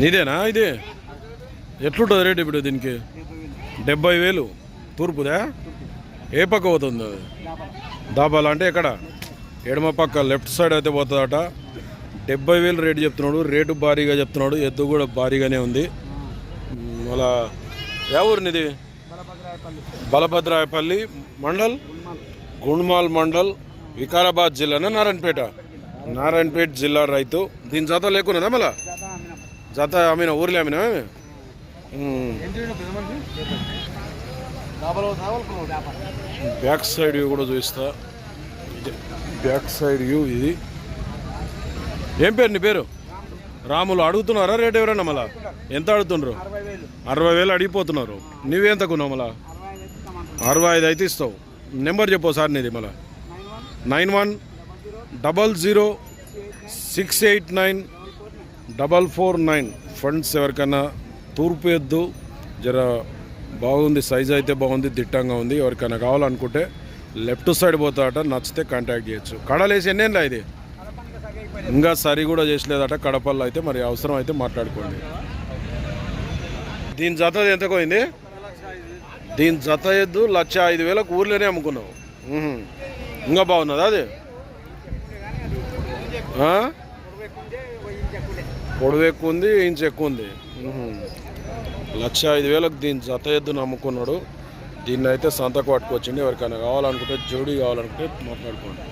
నీదేనా ఇది? ఎట్లుంటుంది రేట్ ఇప్పుడు దీనికి? డెబ్బై వేలు తూర్పుదా? ఏ పక్క పోతుంది? అది దాబాల అంటే ఎక్కడ? ఎడమ పక్క లెఫ్ట్ సైడ్ అయితే పోతుందట. డెబ్బై వేలు రేటు చెప్తున్నాడు. రేటు భారీగా చెప్తున్నాడు. ఎద్దు కూడా భారీగానే ఉంది. మళ్ళా ఏ ఊరినిది బలభద్రాయపల్లి మండల్? గుండ్మాల్ మండల్? వికారాబాద్ జిల్లానా? నారాయణపేట? నారాయణపేట జిల్లా రైతు. దీని జత లేకున్నదా మళ్ళా? జత అమ్మిన ఊర్లే అమ్మినా బ్యాక్ సైడ్ వ్యూ కూడా చూపిస్తా. బ్యాక్ సైడ్ వ్యూ ఇది. ఏం పేరు నీ పేరు? రాములు అడుగుతున్నారా రేట్ ఎవరన్నా మళ్ళా? ఎంత అడుగుతుండ్రు? అరవై వేలు అడిగిపోతున్నారు. నువ్వేంత కొన్నావు మళ్ళా? అరవై ఐదు అయితే ఇస్తావు. నెంబర్ చెప్పు సార్ నీది మళ్ళా. Nine one double zero six eight nine double four nine funds ఎవరికైనా తూర్పు ఎద్దు జర బాగుంది సైజ్ అయితే బాగుంది దిట్టంగా ఉంది ఎవరికైనా కావాలనుకుంటే లెఫ్ట్ సైడ్ పోతాడట నచ్చితే కాంటాక్ట్ చేయొచ్చు. కడలేసి ఎన్నేళ్ళ ఇది? ఇంకా సరి కూడా చేసలేదట కడపల్లో అయితే మరి అవసరం అయితే మాట్లాడుకోండి. దీని జత ఎంత పోయింది? దీని జత ఎద్దు లక్ష ఐదు వేలకు ఊర్లోనే అమ్ముకున్నావు. ఇంకా బాగున్నదా అది? పొడవు ఎక్కువ ఉంది ఇంచ్ ఎక్కువ ఉంది. లక్ష ఐదు వేలకు దీని జత ఎద్దును అమ్ముకున్నాడు దీన్ని అయితే సంతకు పట్టుకొచ్చింది ఎవరికైనా కావాలనుకుంటే జోడీ కావాలనుకుంటే మాట్లాడుకోండి.